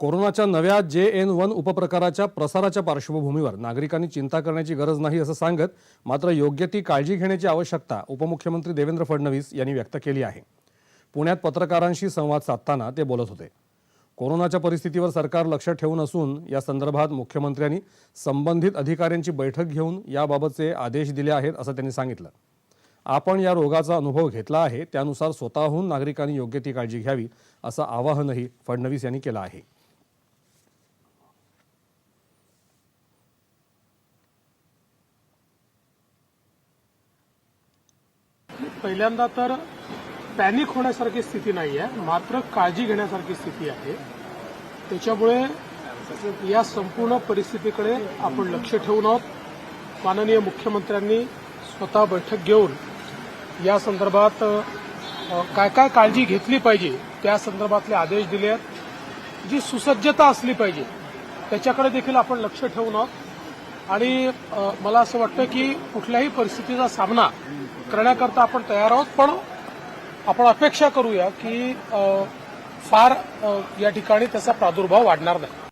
कोरोनाच्या नव्या जे एन वन उपप्रकाराच्या प्रसाराच्या पार्श्वभूमीवर नागरिकांनी चिंता करण्याची गरज नाही असं सांगत मात्र योग्य ती काळजी घेण्याची आवश्यकता उपमुख्यमंत्री देवेंद्र फडणवीस यांनी व्यक्त केली आहे. पुण्यात पत्रकारांशी संवाद साधताना ते बोलत होते. कोरोनाच्या परिस्थितीवर सरकार लक्ष ठेवून असून या संदर्भात मुख्यमंत्र्यांनी संबंधित अधिकाऱ्यांची बैठक घेऊन याबाबतचे आदेश दिले आहेत असं त्यांनी सांगितलं. आपण या रोगाचा अनुभव घेतला आहे त्यानुसार स्वतःहून नागरिकांनी योग्य ती काळजी घ्यावी असं आवाहनही फडणवीस यांनी केलं आहे. पहिल्यांदा तर पॅनिक होण्यासारखी स्थिती नाही आहे मात्र काळजी घेण्यासारखी स्थिती आहे. त्याच्यामुळे या संपूर्ण परिस्थितीकडे आपण लक्ष ठेवून आहोत. माननीय मुख्यमंत्र्यांनी स्वतः बैठक घेऊन या संदर्भात काय काय काळजी घेतली पाहिजे त्या संदर्भातले आदेश दिले आहेत जी सुसज्जता असली पाहिजे त्याच्याकडे देखील आपण लक्ष ठेवून आहोत. आणि मला असं वाटतं की कुठल्याही परिस्थितीचा सामना करण्याकरता आपण तयार आहोत पण आपण अपेक्षा करूया की फार या ठिकाणी त्याचा प्रादुर्भाव वाढणार नाही.